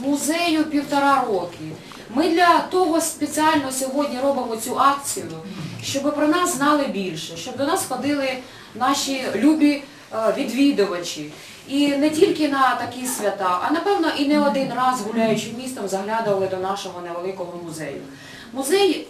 музею півтора роки. Ми для того спеціально сьогодні робимо цю акцію, щоб про нас знали більше, щоб до нас ходили наші любі е, відвідувачі. І не тільки на такі свята, а напевно і не один раз гуляючи містом заглядували до нашого невеликого музею. Музей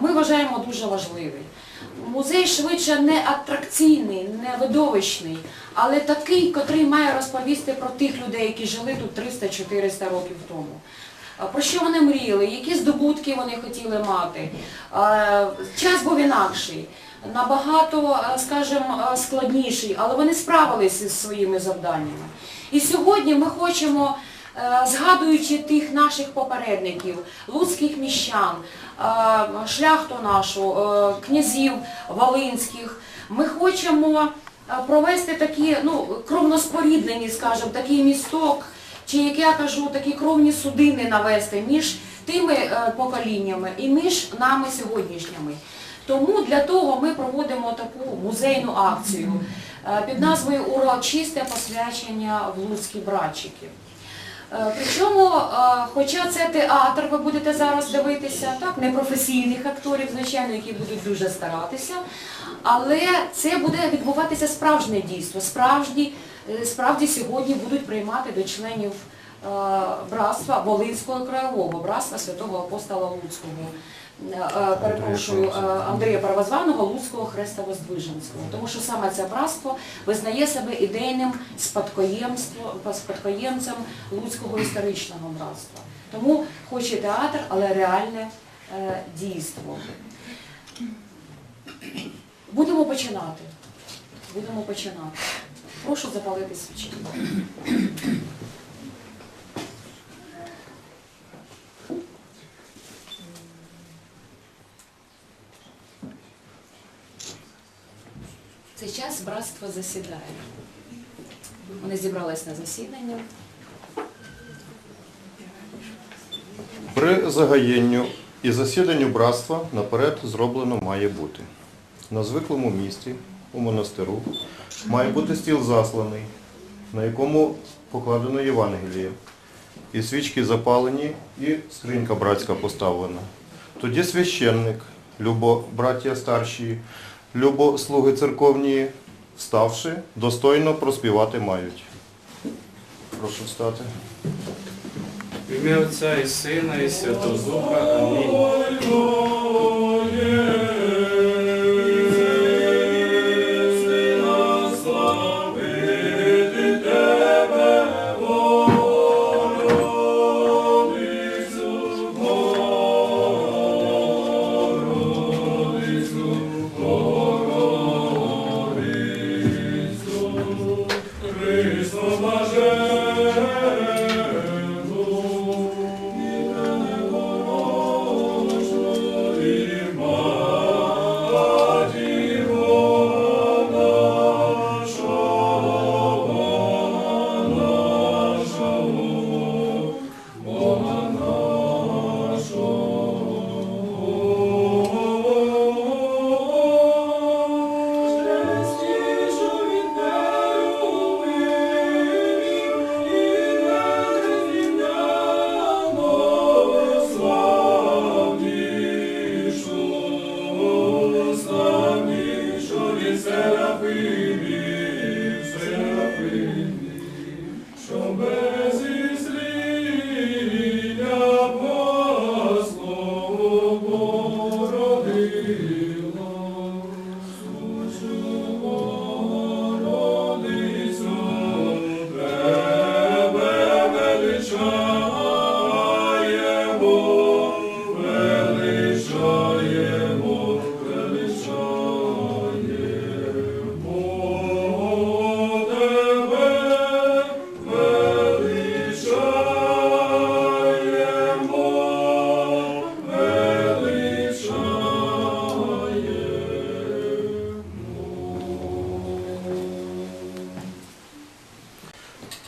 ми вважаємо дуже важливий. Музей швидше не атракційний, не видовищний, але такий, котрий має розповісти про тих людей, які жили тут 300-400 років тому. Про що вони мріяли, які здобутки вони хотіли мати. Час був інакший, набагато, скажімо, складніший, але вони справилися зі своїми завданнями. І сьогодні ми хочемо, згадуючи тих наших попередників, луцьких міщан, е, шляхту нашу, е, князів Волинських, ми хочемо е, провести такі, ну, кровноспоріднені, скажімо, такий місток, чи як я кажу, такі кровні судини навести між тими е, поколіннями і між нами сьогоднішніми. Тому для того ми проводимо таку музейну акцію е, під назвою Урочисте посвячення в Луцькі братчики. Е, Причому, е, хоча це театр, ви будете зараз дивитися, так, непрофесійних акторів, звичайно, які будуть дуже старатися, але це буде відбуватися справжнє дійство. Справжні, е, справді сьогодні будуть приймати до членів братства Волинського краєвого, братства святого апостола Луцького. Е, е, Перепрошую, е, Андрія Правозваного Луцького Хреста Воздвиженського. Тому що саме це братство визнає себе ідейним спадкоємцем Луцького історичного братства. Тому хоч і театр, але реальне дійство. Будемо починати. Будемо починати. Прошу запалити свічі. Братство засідає. Вони зібрались на засідання. При загаєнню і засіданню братства наперед зроблено має бути. На звиклому місці у монастиру має бути стіл засланий, на якому покладено Євангеліє, і свічки запалені, і скринька братська поставлена. Тоді священник, любо браття старші, любо слуги церковні, вставши, достойно проспівати мають. Прошу встати. В ім'я Отця і Сина, і Святого Духа. Амінь.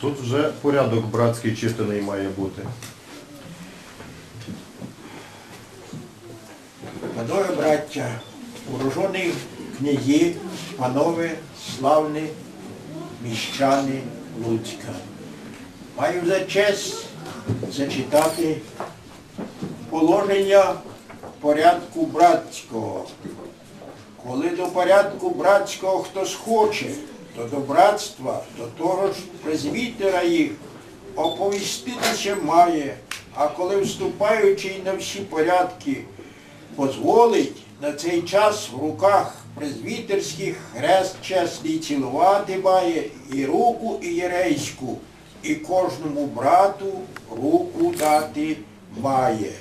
Тут вже порядок братський чистений має бути. Панове браття, урожені князі, панове славні міщани Луцька. Маю за честь зачитати положення порядку братського. Коли до порядку братського хтось хоче, то до братства, до того ж презвітера їх оповіститися має, а коли вступаючий на всі порядки дозволить на цей час в руках презвітерських хрест чесний цілувати має і руку і єрейську, і кожному брату руку дати має.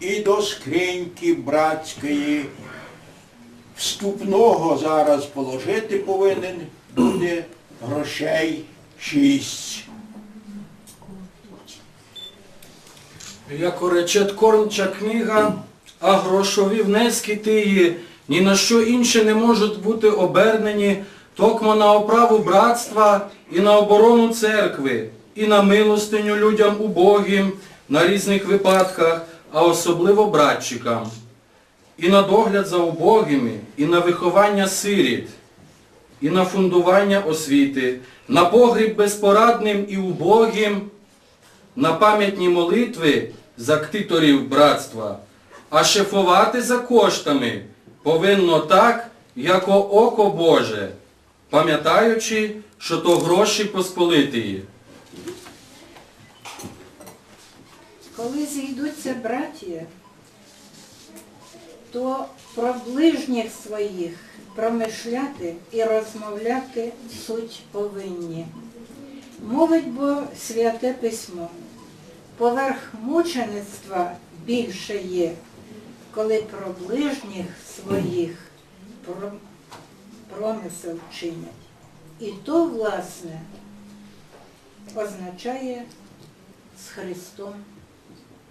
І до скриньки братської вступного зараз положити повинен буде грошей шість. Як рече Ткорнча книга, а грошові внески тії ні на що інше не можуть бути обернені, токмо на оправу братства і на оборону церкви, і на милостиню людям убогим на різних випадках, а особливо братчикам, і на догляд за убогими, і на виховання сиріт, і на фундування освіти, на погріб безпорадним і убогим, на пам'ятні молитви за ктиторів братства, а шефувати за коштами повинно так, як око Боже, пам'ятаючи, що то гроші посполитії. Коли зійдуться браття, то про ближніх своїх промишляти і розмовляти суть повинні. Мовить бо святе письмо. Поверх мучеництва більше є, коли про ближніх своїх промисел чинять. І то, власне, означає з Христом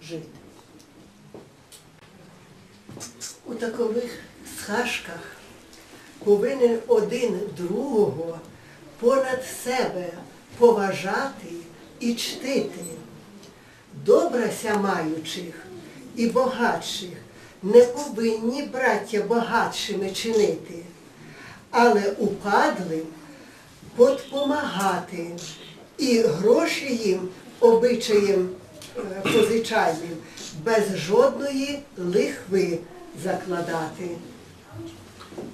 жити. У такових схашках повинен один другого понад себе поважати і чтити. Добрася маючих і багатших не повинні браття багатшими чинити, але упадлим подпомагати і гроші їм обичаєм е, позичальним без жодної лихви закладати.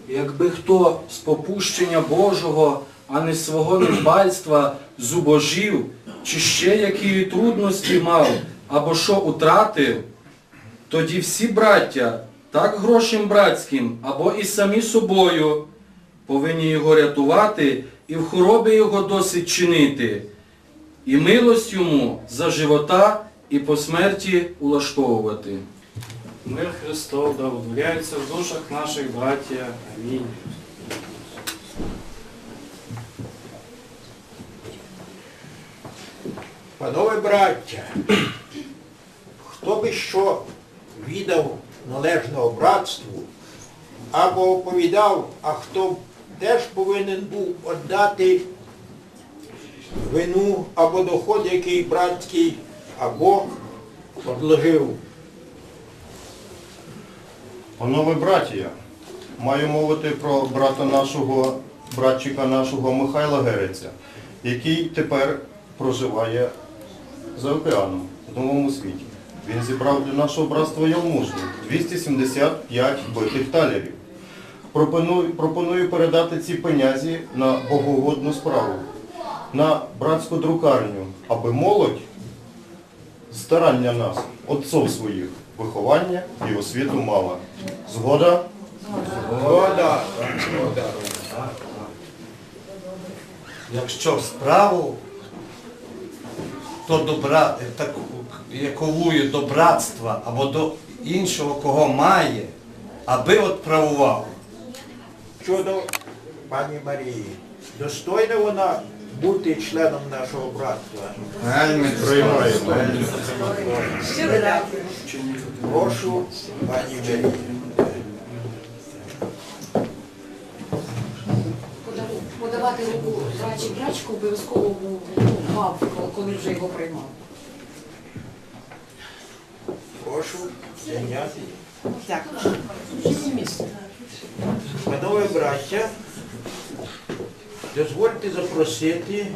Якби хто з попущення Божого, а не свого недбальства зубожів, чи ще які трудності мав, або що утратив, тоді всі браття, так грошем братським, або і самі собою, повинні його рятувати і в хворобі його досить чинити, і милость йому за живота і по смерті улаштовувати. Мир Христов да вдвояється в душах наших браття. Амінь. Панове браття, хто би що віддав належного братству, або оповідав, а хто теж повинен був віддати вину або доход, який братський, або одложив. Панове братія, маю мовити про брата нашого, братчика нашого Михайла Гереця, який тепер проживає за океаном в новому світі. Він зібрав для нашого братства ялмужні 275 битих талерів. Пропоную, пропоную передати ці пенязі на богогодну справу, на братську друкарню, аби молодь старання нас, отцов своїх, виховання і освіту мала. Згода? Згода, згода. Якщо справу, то до таку, яковую до братства або до іншого, кого має, аби отправував. Щодо пані Марії, достойна вона бути членом нашого братства. Вельми Приймаємо. Прошу, пані Марії. Подавати руку брачі брачку обов'язково ну, мав, коли вже його приймав. Прошу зайняти. Панове браття, дозвольте запросити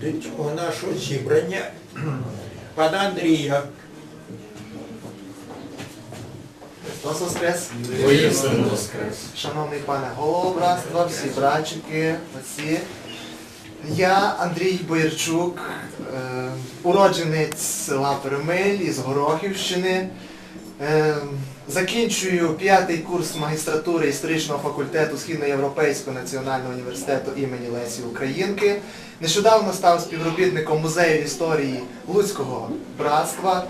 до цього нашого зібрання пана Андрія. Христос Воскрес! Воскрес. Шановний пане голово братства, всі братчики, отці. Я Андрій Боярчук, е, уродженець села Перемиль із Горохівщини. Закінчую п'ятий курс магістратури історичного факультету Східноєвропейського національного університету імені Лесі Українки. Нещодавно став співробітником музею історії Луцького братства.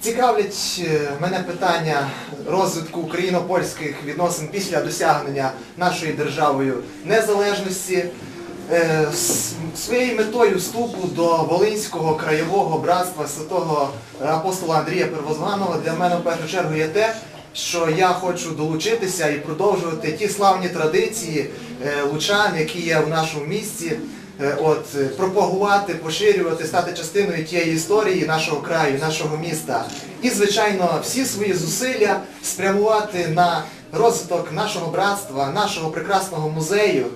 Цікавлять е, мене питання розвитку україно-польських відносин після досягнення нашою державою незалежності. Е, Своєю метою вступу до Волинського краєвого братства святого апостола Андрія Первозваного для мене в першу чергу є те, що я хочу долучитися і продовжувати ті славні традиції е, лучан, які є в нашому місті, е, от, пропагувати, поширювати, стати частиною тієї історії нашого краю, нашого міста. І, звичайно, всі свої зусилля спрямувати на розвиток нашого братства, нашого прекрасного музею.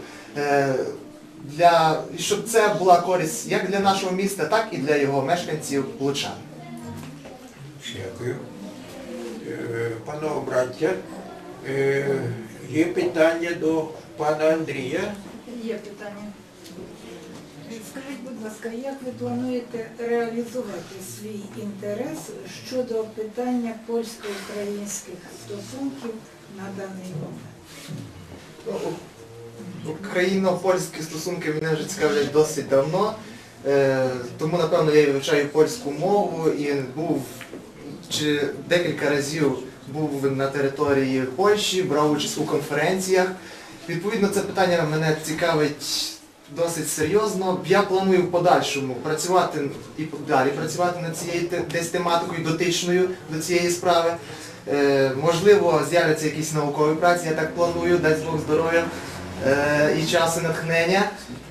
Для, щоб це була користь як для нашого міста, так і для його мешканців лучан. Дякую. Е, Панове браття, е, є питання до пана Андрія. Є питання. Скажіть, будь ласка, як ви плануєте реалізувати свій інтерес щодо питання польсько-українських стосунків на даний момент? Україно-польські стосунки мене вже цікавлять досить давно, е, тому напевно я вивчаю польську мову і був чи декілька разів був на території Польщі, брав участь у конференціях. Відповідно, це питання мене цікавить досить серйозно. Я планую в подальшому працювати і далі працювати над цією десь тематикою дотичною до цієї справи. Е, можливо, з'являться якісь наукові праці, я так планую, дасть Бог здоров'я і часу натхнення.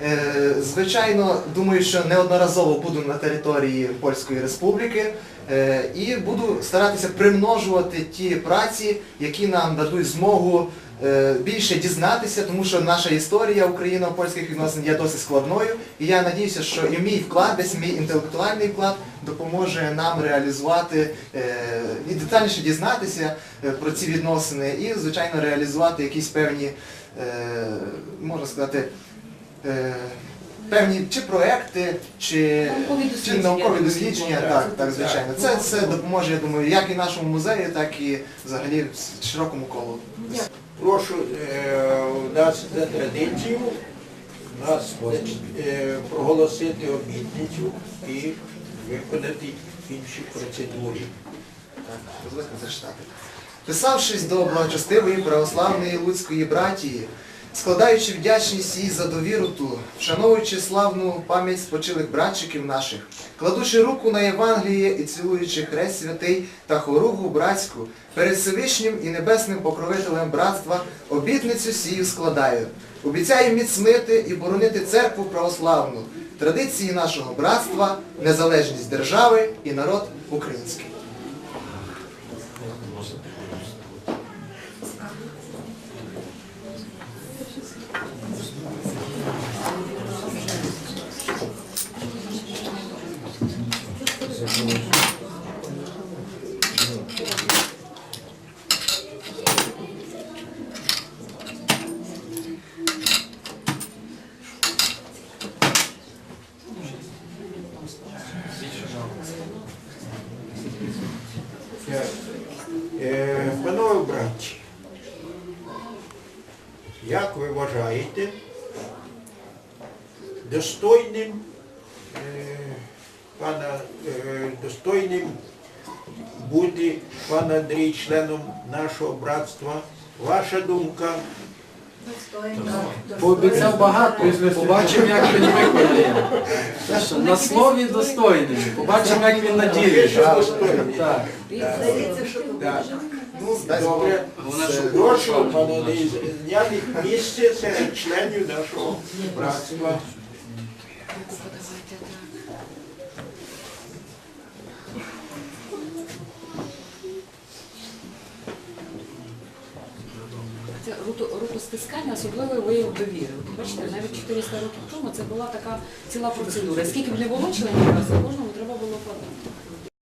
Е, звичайно, думаю, що неодноразово буду на території Польської Республіки е, і буду старатися примножувати ті праці, які нам дадуть змогу е, більше дізнатися, тому що наша історія україно-польських відносин є досить складною. І я надіюся, що і мій вклад, десь мій інтелектуальний вклад допоможе нам реалізувати е, і детальніше дізнатися е, про ці відносини і, звичайно, реалізувати якісь певні, е, можна сказати, е, певні чи проекти, чи, Наукові чи дослідження, наукові дослідження, так, так. так, звичайно. Це, це допоможе, я думаю, як і нашому музею, так і взагалі широкому колу. Прошу е, у нас за традицію нас е, проголосити обітницю і виконати інші процедури. Так, дозвольте зачитати. Писавшись до благочестивої православної луцької братії, складаючи вдячність їй за довіру ту, вшановуючи славну пам'ять спочилих братчиків наших, кладучи руку на Євангеліє і цілуючи хрест святий та хоругу братську, перед Всевишнім і небесним покровителем братства обітницю сію складаю. Обіцяю міцнити і боронити церкву православну, традиції нашого братства, незалежність держави і народ український. Так. Е, Панове братці, як ви вважаєте достойним е, пана е, достойним бути пан Андрій членом нашого братства? Ваша думка? Пообіцяв багато, побачимо, як він виконає. На слові достойний. Побачимо, як він на ділі. Що достойний? Так. Так. Ну, дасть Бог. Добре. Прошу, пане Андрій, зняти серед членів нашого братства. Рукостискання особливий вияв довіри. Бачите, навіть 400 років тому це була така ціла процедура. Скільки б не було членів, за кожному треба було